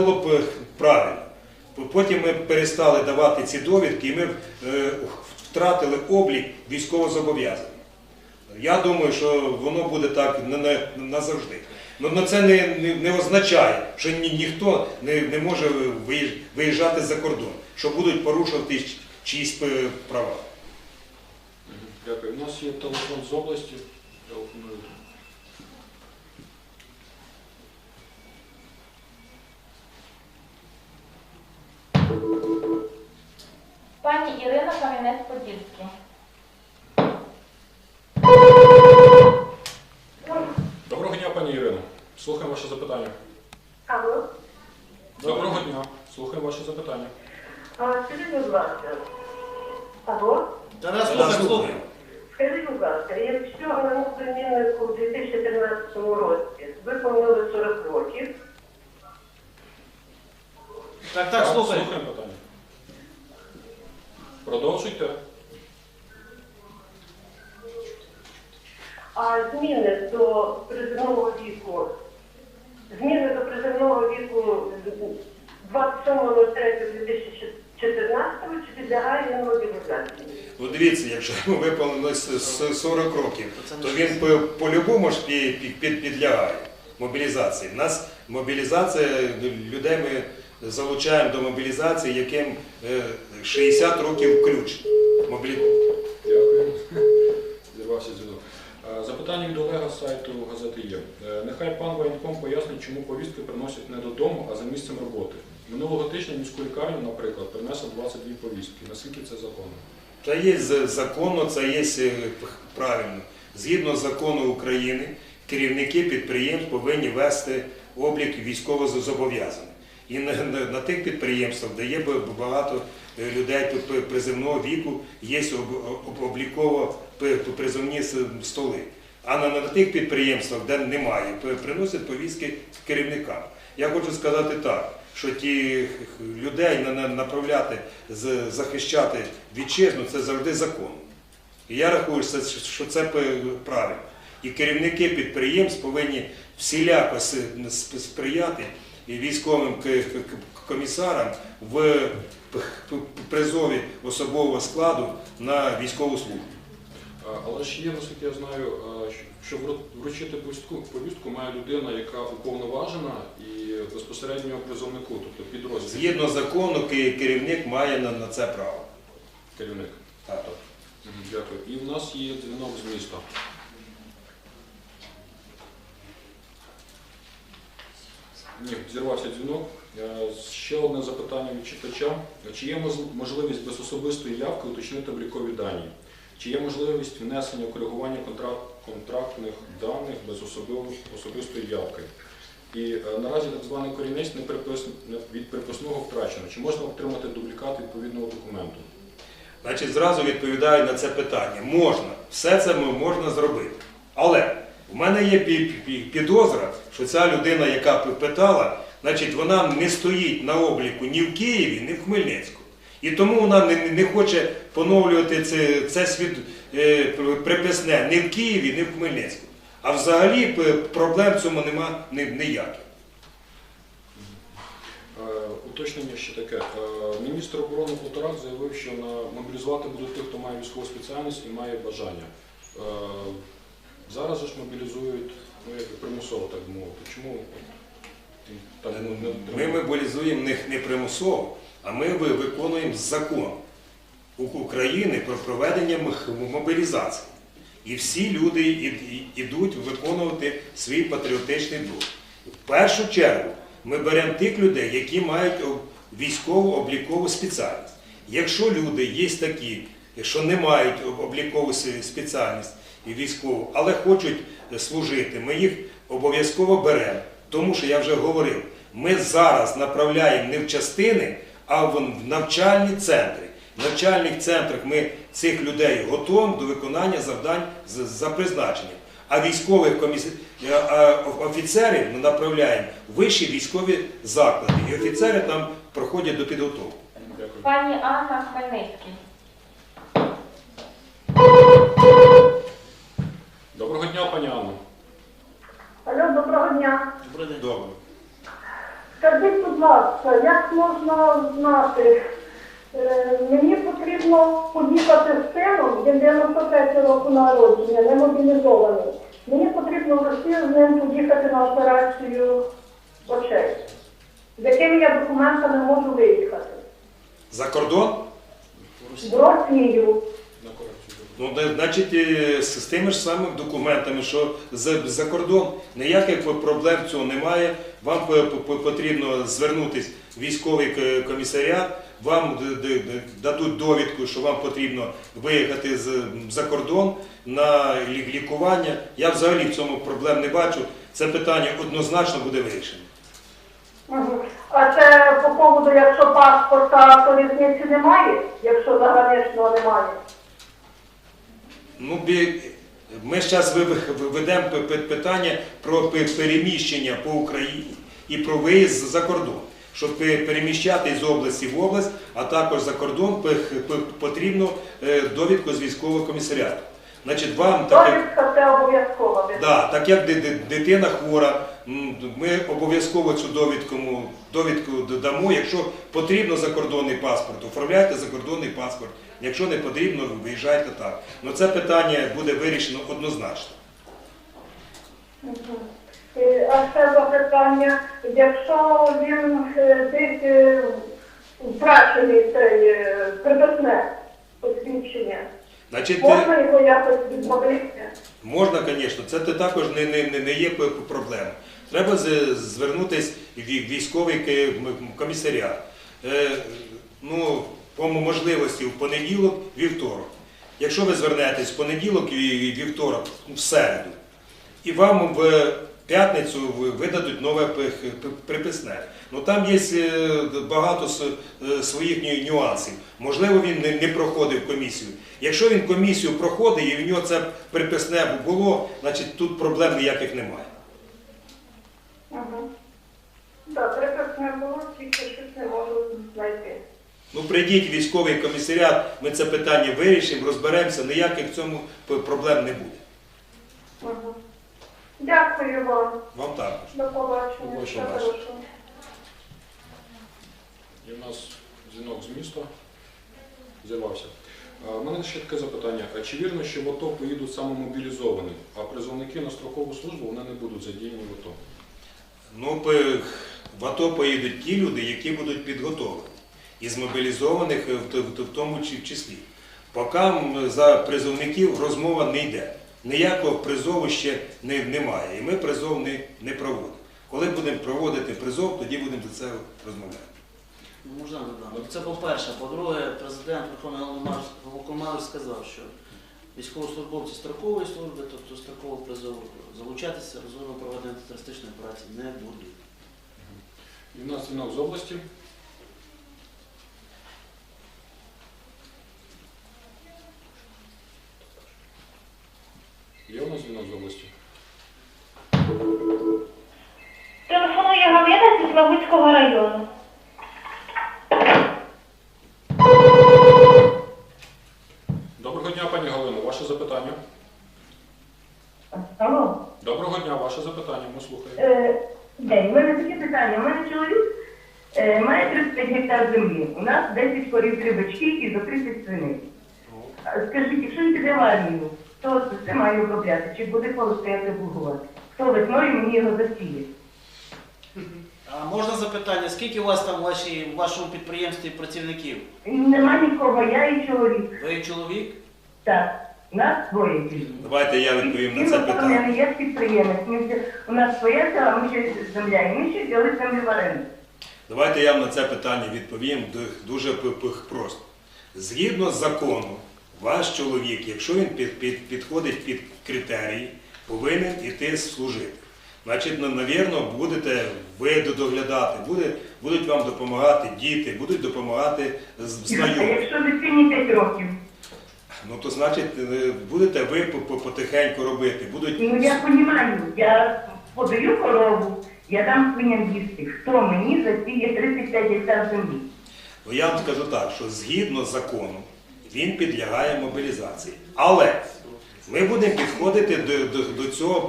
було б е, правильно. Потім ми перестали давати ці довідки і ми е, втратили облік військовозобов'язаних. Я думаю, що воно буде так на- на- назавжди. Ну, ну, це не, не, означає, що ні, ніхто не, не може виїжджати за кордон, що будуть порушувати чиїсь е, права. Дякую. У нас є телефон з області. Телефонують. Пані Ірина Кам'янець-Подільський. Доброго дня, пані Ірино. Слухаємо ваше запитання. Алло, Доброго дня. Слухаємо ваше запитання. а, скажіть, будь ласка. Алло, Та нас Да, слухаємо. слухаємо. скажіть, будь ласка, якщо моєму племіннику у 2013 році виповнили 40 років, Так, так, слухаємо. Слухаємо питання. Продовжуйте. а зміни до приземного віку, зміни до приземного віку 27.03.2014 чи підлягає він мобілізації? Ну, дивіться, якщо йому виповнилось с- с- 40 років, то він по- по-любому ж пі- пі- під- підлягає мобілізації. У нас мобілізація людей ми залучаємо до мобілізації, яким е, 60 років ключ. Мобілі... Дякую. Зірвався дзвінок. Е, Запитання від Олега з сайту газети є. Е, Нехай пан воєнком пояснить, чому повістки приносять не додому, а за місцем роботи. Минулого тижня міську лікарню, наприклад, принесли 22 повістки. Наскільки це законно? Це є законно, це є е, правильно. Згідно закону України, керівники підприємств повинні вести облік військовозобов'язаних. І на, на, на тих підприємствах, де є багато е, людей п- п- приземного віку, є об- об- обліково п- призовні столи. А на, на тих підприємствах, де немає, приносять повістки керівникам. Я хочу сказати так, що ті людей на- на- направляти, захищати вітчизну, це завжди закон. І я рахую, що це- правильно. І керівники підприємств повинні всіляко сприяти військовим комісарам в призові особового складу на військову службу. Але ж є, наскільки я знаю, що- вручити повістку, має людина, яка уповноважена і безпосередньо призовнику, тобто підрозділ Згідно закону, керівник має на, це право. керівник. Так. Дякую. І в нас є дзвінок з міста. Ні, зірвався дзвінок. Е, Ще одне запитання від читача. Чи є можливість без особистої явки уточнити облікові дані? Чи є можливість внесення коригування контракт, контрактних даних без особистої явки? І е, наразі так званий корінець не припис- від приписного втрачено. Чи можна отримати дублікат відповідного документу? Значить, зразу відповідаю на це питання. Можна, все це можна зробити. Але в мене є пі- пі- підозра, що ця людина, яка питала, значить, вона не стоїть на обліку ні в Києві, ні в Хмельницьку. І тому вона не, хоче поновлювати це, це свід, е, приписне ні в Києві, ні в Хмельницьку. А взагалі проблем в цьому нема ніяких. Е, Уточнення ще таке. Е, Міністр оборони Полторак заявив, що мобілізувати будуть тих, хто має військову спеціальність і має бажання. Е, Зараз ж мобілізують ну, як примусово, так би мовити. Чому так ну, не Ми мобілізуємо не, не примусово, а ми ви- виконуємо закон У- України про проведення мобілізації. І всі люди і- і- йдуть виконувати свій патріотичний дух. В першу чергу ми беремо тих людей, які мають військову облікову спеціальність. Якщо люди є такі, що не мають об- облікову с- спеціальність і військову, але хочуть е, служити, ми їх обов'язково беремо. Тому що я вже говорив, ми зараз направляємо не в частини, а в навчальні центри. В навчальних центрах ми цих людей готуємо до виконання завдань за призначенням. А військових коміс... е, офіцерів ми направляємо в вищі військові заклади. І офіцери там проходять до підготовки. Пані Анна Хмельницький. Дня, пані Анно. Алло, доброго дня. Добрий день. Добре. Скажіть, будь ласка, як можна знати? Е, Мені потрібно поїхати з сином, він 93 року народження, не мобілізований. Мені потрібно в Росію з ним поїхати на операцію очей. З якими я документами можу виїхати? За кордон? В Росію. Ну, значить, е, з тими ж самими документами, що за, за кордон ніяких проблем цього немає. Вам по- потрібно звернутися в військовий комісаріат, вам дадуть довідку, що вам потрібно виїхати за кордон на лікування. Я взагалі в цьому проблем не бачу. Це питання однозначно буде вирішено. А це по поводу, якщо паспорта, то різниці немає, якщо заграничного немає. Ну, ми зараз ведемо питання про переміщення по Україні і про виїзд за кордон. Щоб пе- переміщати з області в область, а також за кордон потрібно е, довідку з військового комісаріату. Значить, вам так як, Довідка це обов'язково. да, так як ди- ди- дитина хвора, ми обов'язково цю довідку, довідку додамо. Якщо потрібно закордонний паспорт, оформляйте закордонний паспорт. Якщо не потрібно, виїжджайте так. Ну це питання буде вирішено однозначно. Е, А ще запитання, якщо він е, десь е, втрачений цей е, посвідчення, Значить, можна його якось відмовитися? Можна, звісно, це також не, не, не- є проблема. Треба звернутися в військовий комісаріат. Е, ну, по можливості в понеділок, вівторок. Якщо ви звернетесь в понеділок і вівторок, в середу, і вам в п'ятницю видадуть нове приписне. Ну там є е, багато е, своїх нюансів. Можливо, він не, проходив комісію. Якщо він комісію проходить і в нього це приписне було, значить тут проблем ніяких немає. Угу. Так, приписне було, тільки щось не можу знайти. Ну прийдіть військовий комісаріат, ми це питання вирішимо, розберемося, ніяких в цьому проблем не буде. Угу. Дякую вам. Вам також. До побачення. До побачення. І в нас дзвінок з міста зірвався. У мене ще таке запитання. А чи вірно, що в АТО поїдуть саме мобілізовані, а призовники на строкову службу вони не будуть задіяні в АТО? Ну, в АТО поїдуть ті люди, які будуть підготовлені. Із мобілізованих е, в тому числі. Поки за призовників розмова не йде. Ніякого призову ще не, немає. І ми призов не, не проводимо. Коли будемо проводити призов, тоді будемо за це розмовляти. Ну, Можна додати. Це по-перше. По-друге, президент Верховний Головкомандуючий сказав, що військовослужбовці строкової служби, тобто строкового призову, залучатися зону проведення терористичної операції не будуть. І в нас дзвінок з області. Є у нас дзвінок з області? Телефонує Галина зі Славутського району. Доброго дня, пані Галино, ваше запитання. Алло, Доброго дня, ваше запитання, ми слухаємо. е, день. У мене таке питання. У мене чоловік е, має 35 гектар землі. У нас 10 корів, 3 бички і до 30 свиней. Скажіть, якщо він піде в армію, хто це все має обробляти? Чи буде коло стояти бугувати? Хто весною мені його засіє? А можна запитання, скільки у вас там в вашій- в вашому підприємстві працівників? Нема нікого, я і чоловік. Ви чоловік? Так, нас двоє тільки. Давайте я відповім на це питання. я підприємець. Ми вже- у нас своя села, ми ще земля, і ми ще взяли землю в оренду. Давайте я вам на це питання відповім ду- дуже п- п- просто. Згідно з законом, ваш чоловік, якщо він під, під, підходить під критерії, повинен іти служити. Значить, ну, навірно, будете ви доглядати, буде, будуть вам допомагати діти, будуть допомагати знайомі. якщо дитині 5 років? Ну то значить, е, будете ви по- по- потихеньку робити. Будуть Ну я розумію, я подаю корову, я дам свиням їсти. Хто мені засіє 35 гектар землі? Ну, я вам скажу так, що згідно з законом він підлягає мобілізації. Але ми будемо підходити до, до, до цього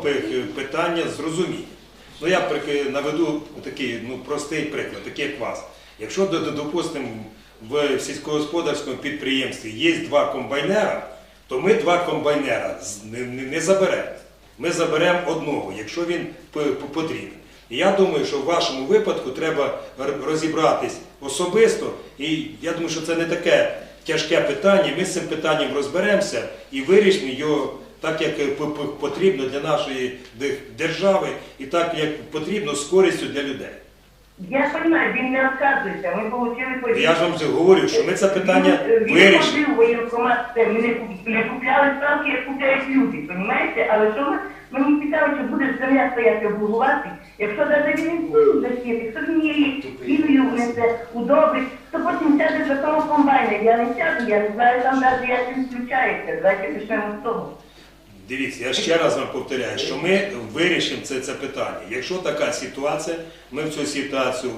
питання з розумінням. Ну я наведу такий ну, простий приклад, такий як вас. Якщо, до- до- допустимо, в сільськогосподарському підприємстві є два комбайнера, то ми два комбайнера не, заберемо. Ми заберемо одного, якщо він потрібен. Я думаю, що в вашому випадку треба розібратись особисто, і я думаю, що це не таке тяжке питання. Ми з цим питанням розберемося і вирішимо його так, як е, потрібно для нашої держави, і так, як потрібно з користю для людей. Я розумію, він не відказується. Ми отримали Я ж вам говорю, що ми це питання Він, він вирішимо. ходив в воєнкомат, ми не купляли ставки, як купляють люди, розумієте? Але що ми, мені цікаво, чи буде земля стояти облугувати, якщо навіть він не засіяти, якщо він її хімію внесе, удобрить, то потім сяде за того комбайна. Я не сяду, я не знаю там навіть як він включається. Давайте почнемо з того. Дивіться, я ще раз вам повторяю, що ми вирішимо це, це питання. Якщо така ситуація, ми в цю ситуацію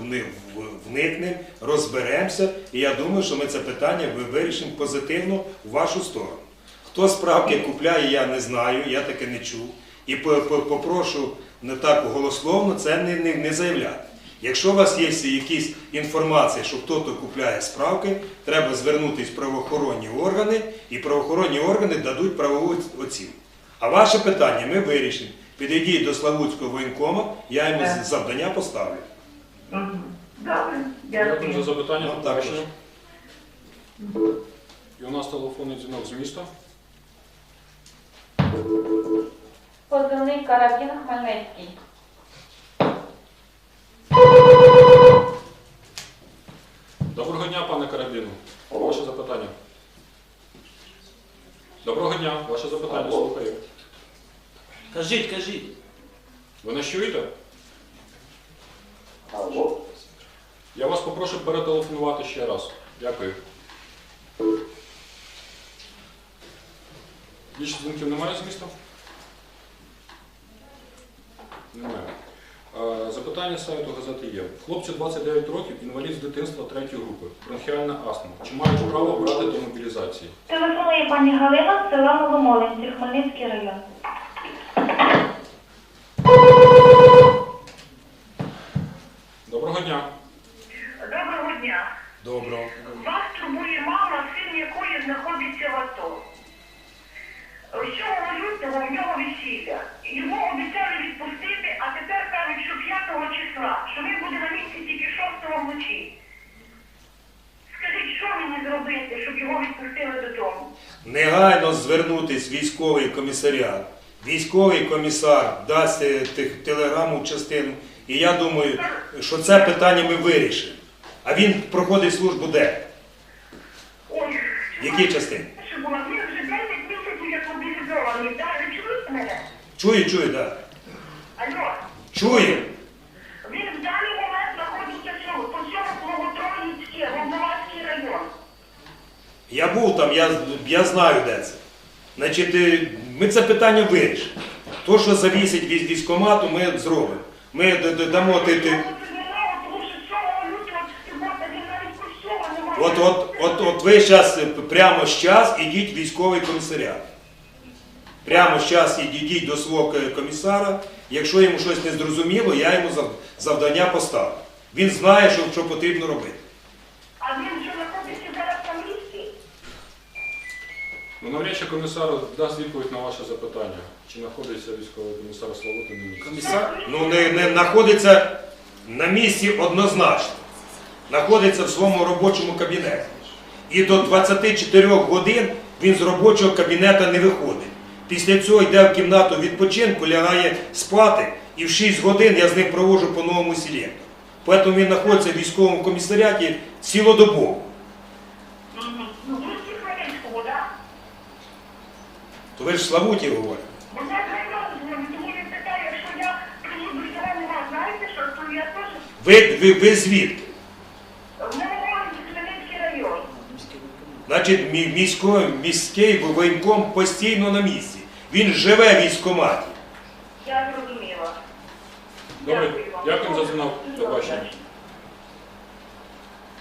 вникнемо, розберемося, і я думаю, що ми це питання вирішимо позитивно в вашу сторону. Хто справки купляє, я не знаю, я таке не чув. І по- по- попрошу не так голословно це не, не, не заявляти. Якщо у вас є якісь інформація, що хтось купляє справки, треба звернутися в правоохоронні органи, і правоохоронні органи дадуть правову оцінку. А ваше питання ми вирішимо. Підійдіть до Славутського воєнкома, я йому Так. завдання поставлю. Добре, Дякую за запитання. Ну, І у нас телефонний дзвінок з міста. Позивний Карабін Хмельницький. Доброго дня, пане Карабіну. Ваше запитання. Доброго дня, ваше запитання, слухаю. Кажіть, кажіть. Ви нас чуєте? Я вас попрошу перетелефонувати ще раз. Дякую. Більше дзвінків немає з міста? Немає. Е, Запитання з сайту газети є. Хлопцю 29 років, інвалід з дитинства 3 групи, бронхіальна астма. Чи мають право брати до мобілізації? Телефонує пані Галина з села Маломолинці, Хмельницький район. Доброго дня. Доброго дня. Добро. Вас турбує мама, син якої знаходиться в АТО. 7 лютого в нього весілля обіцяли відпустити, а тепер кажуть, що 5 числа, що він буде на місці тільки 6 вночі. Скажіть, що мені зробити, щоб його відпустили додому? Негайно звернутись в військовий комісаріат. Військовий комісар дасть е, телеграму частину. І я думаю, що це питання ми вирішимо. А він проходить службу де? В якій частині? Що була? Він вже 10 місяців як мобілізований. Так. Да. Чує. Він в даний момент знаходиться в цьому, по цьому Новотроїцьке, Волноваський район. Я був там, я, я знаю, де це. Значить, е, ми це питання вирішимо. То, що завісить від військкомату, ми зробимо. Ми дамо ти, ти. Тому що 7 лютого субота він навіть костюма не має. От, от, от, от ви зараз прямо зараз ідіть в військовий комісаріат. Прямо зараз ідіть до свого комісара. Якщо йому щось не зрозуміло, я йому завдання поставлю. Він знає, що, що потрібно робити. Ну, навряд чи комісар дасть відповідь на ваше запитання. Чи знаходиться військовий комісар Славути на місці? Комісар. Ну, не, не знаходиться на місці однозначно. Знаходиться в своєму робочому кабінеті. І до 24 годин він з робочого кабінету не виходить. Після цього йде в кімнату відпочинку, лягає спати, і в 6 годин я з ним проводжу по новому селі. Тому він знаходиться в військовому комісаріаті цілодобово. Ну, в місті Хмельницькому, так? То ви ж Славуті говорите. Бо я район тому він питає, якщо я приїду до нього, знаєте що, то я теж Ви, ви, ви звідки? в Новомолинці, Хмельницький район. Значить, мі- місько, міський воєнком постійно на місці. Він живе в військкоматі. Я зрозуміла. Добре, Дякую вам. дякую за дзвінок. До побачення.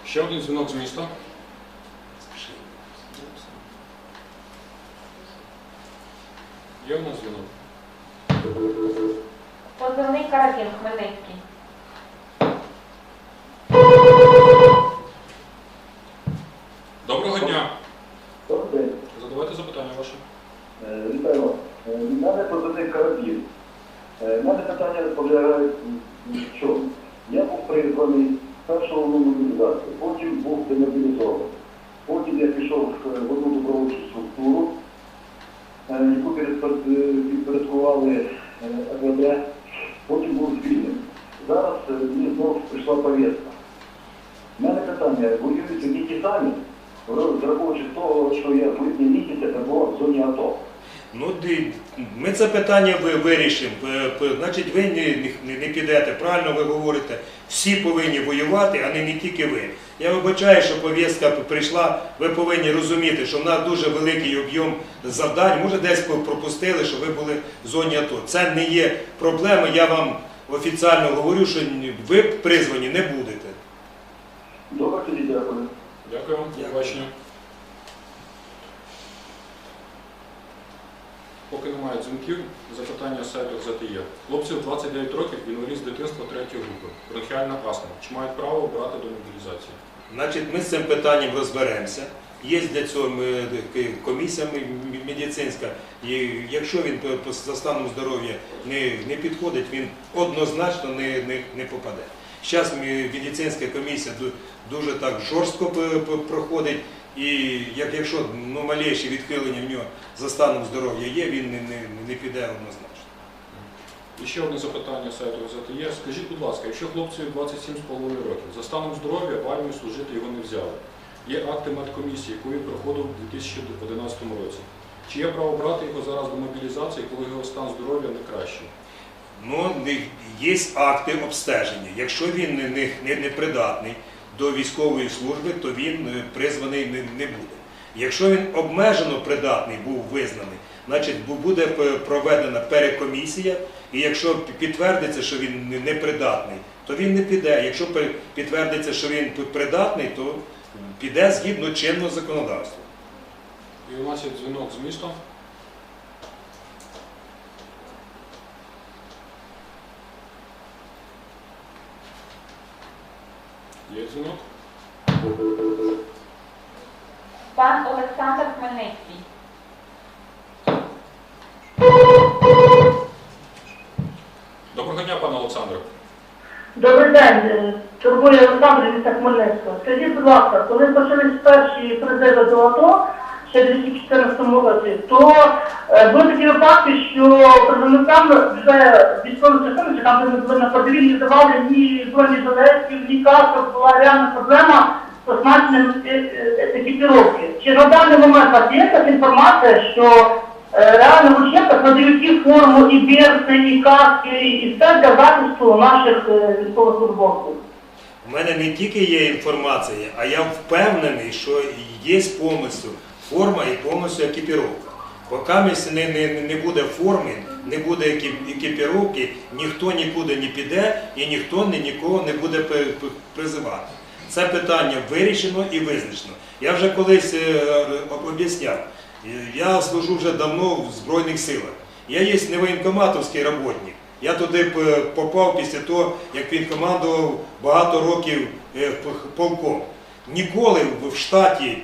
Ще один дзвінок з міста. Є у нас дзвінок? позивний Карабін Хмельницький. Доброго дня. Добрий день. Задавайте запитання ваше. Е, Вітаю вас. Е, мене позивний карабін. Е, мене питання полягає в чому? Я був призваний першого в мобілізацію, потім був демобілізований. Потім я пішов е, в одну добровольчу структуру, е, яку підпоряд- е, підпорядкували е, РВД, потім був звільнений. Зараз е, мені знову прийшла повістка. У мене питання, воюють одні ті самі, враховуючи того, що я в липні місяці перебував в зоні АТО. Ну, ми це питання ви- вирішимо. П- Значить, ви не, підете. Правильно ви говорите, всі повинні воювати, а не, не тільки ви. Я вибачаю, що повістка прийшла. Ви повинні розуміти, що в нас дуже великий об'єм завдань. Може, десь пропустили, що ви були в зоні АТО. Це не є проблема. Я вам офіційно говорю, що ви призвані не будете. Добре, тоді дякую. Дякую вам. До побачення. Поки немає дзвінків, запитання сайту ЗТЄ. Хлопців 29 років, інвалід з дитинства 3 групи, бронхіальна астма. Чи мають право брати до мобілізації? Значить, ми з цим питанням розберемося. Є для цього комісія медицинська. І якщо він за станом здоров'я не, не підходить, він однозначно не, не, не попаде. Зараз медицинська комісія дуже так жорстко проходить. І як, якщо ну, малейші відхилення в нього за станом здоров'я є, він не, не, не піде однозначно. І ще одне запитання сайту ЗТЄ. Скажіть, будь ласка, якщо хлопцеві 27,5 років, за станом здоров'я в армію служити його не взяли. Є акти медкомісії, яку він проходив у 2011 році. Чи є право брати його зараз до мобілізації, коли його стан здоров'я не кращий? Ну, є акти обстеження. Якщо він не, не, не придатний до військової служби, то він е, призваний не, буде. Якщо він обмежено придатний був визнаний, значить буде проведена перекомісія, і якщо підтвердиться, що він не придатний, то він не піде. Якщо підтвердиться, що він придатний, то піде згідно чинного законодавства. І у нас є дзвінок з міста. Є дзвінок? Пан Олександр Хмельницький. Доброго дня, пане Олександре. Добрий день, е, турбує Олександр міста Хмельницького. Скажіть, будь ласка, коли почались перші призиви до АТО, ще в 2014 році, то е, були такі випадки, що призовникам вже військових частин, чи там на подвір'ї, давали ні збройні жилетів, ні касок, була реальна проблема з позначенням е, е, екіпіровки. Чи на даний момент є така інформація, що Е, Реально в учебках надають форму, і берці, і каски, і все для захисту наших е, військовослужбовців. У мене не тільки є інформація, а я впевнений, що є повністю форма і повністю екіпіровка. Поки не, не, не буде форми, не буде екіпіровки, ніхто нікуди не піде і ніхто ні, нікого не буде призивати. Це питання вирішено і визначено. Я вже колись е, об'ясняв. Е, Я служу вже давно в Збройних силах. Я є не воєнкоматовський роботник. Я туди попав після того, як він командував багато років е, полком. Ніколи в- штаті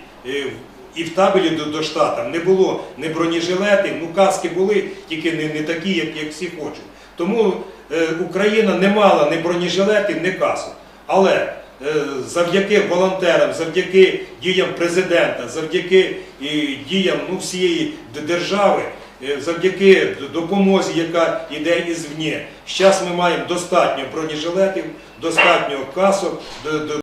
і в табелі до, до штата не було ні бронежилетів, ну каски були, тільки не, не такі, як, як всі хочуть. Тому е, Україна не мала ні бронежилетів, ні касок. Але е, завдяки волонтерам, завдяки діям президента, завдяки е, діям ну, всієї держави, е, завдяки допомозі, яка йде ізвні, зараз ми маємо достатньо бронежилетів, достатньо касок. д- д-